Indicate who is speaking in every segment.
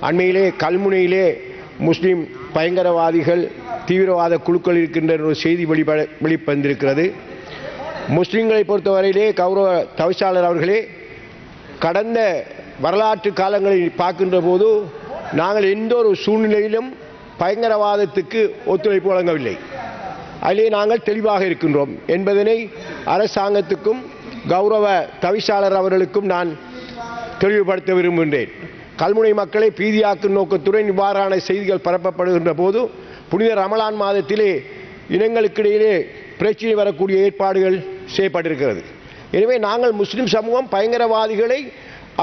Speaker 1: அண்மையிலே கல்முனையிலே முஸ்லீம் பயங்கரவாதிகள் தீவிரவாத குழுக்கள் இருக்கின்ற ஒரு செய்தி வெளிப்பட வெளிப்பந்திருக்கிறது முஸ்லீம்களை பொறுத்தவரையிலே கௌரவ தவிசாளர் அவர்களே கடந்த வரலாற்று காலங்களை பார்க்கின்ற போது நாங்கள் எந்த ஒரு சூழ்நிலையிலும் பயங்கரவாதத்துக்கு ஒத்துழைப்பு வழங்கவில்லை. அதிலே நாங்கள் தெளிவாக இருக்கின்றோம். என்பதனை அரசாங்கத்துக்கும் கௌரவ தவிசாளர் அவர்களுக்கும் நான் தெளிவுபடுத்த விரும்புகின்றேன். கல்முனை மக்களை பீதியாக்கும் நோக்கத்துடன் இவ்வாறான செய்திகள் பரப்பப்படுகின்ற போது புனித ரமலான் மாதத்திலே இனங்களுக்கிடையிலே பிரச்சனை வரக்கூடிய ஏற்பாடுகள் செய்யப்பட்டிருக்கிறது. எனவே நாங்கள் முஸ்லிம் சமூகம் பயங்கரவாதிகளை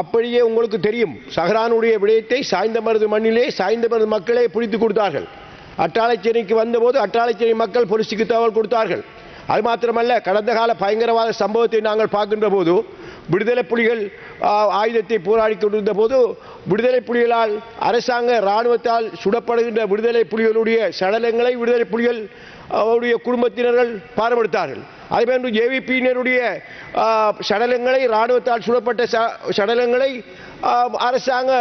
Speaker 1: அப்படியே உங்களுக்கு தெரியும். சஹரானுடைய விடயத்தை சாய்ந்த மருது மண்ணிலே சாய்ந்த மருது மக்களே பிடித்து கொடுத்தார்கள். அட்டாளைச்சேரிக்கு வந்தபோது அட்டாளைச்சேரி மக்கள் பொலிசுக்கு தகவல் கொடுத்தார்கள். அது மாத்திரமல்ல கடந்த கால பயங்கரவாத சம்பவத்தை நாங்கள் பார்க்கின்ற போது விடுதலை புலிகள் ஆயுதத்தை போராடி கொண்டிருந்த போது விடுதலை புலிகளால் அரசாங்க இராணுவத்தால் சுடப்படுகின்ற விடுதலை புலிகளுடைய சடலங்களை விடுதலை புலிகள் அவருடைய குடும்பத்தினர்கள் பாரமடுத்தார்கள் அதேபோன்று ஜேவிபியினருடைய சடலங்களை இராணுவத்தால் சுடப்பட்ட ச- சடலங்களை அரசாங்க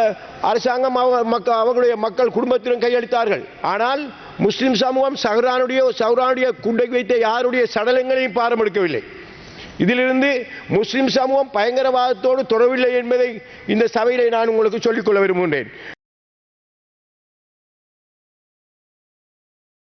Speaker 1: அரசாங்கம் அவங்க மக்கள் அவங்களுடைய மக்கள் குடும்பத்திலும் கையளித்தார்கள். ஆனால் முஸ்லிம் சமூகம் சஹ்ரானுடைய சஹ்ரானுடைய குண்டை வைத்த யாருடைய சடலங்களையும் பாரமெடுக்கவில்லை இதிலிருந்து முஸ்லிம் சமூகம் பயங்கரவாதத்தோடு தொடரவில்லை என்பதை இந்த சபையிலே நான் உங்களுக்கு சொல்லிக்கொள்ள விரும்புகின்றேன்.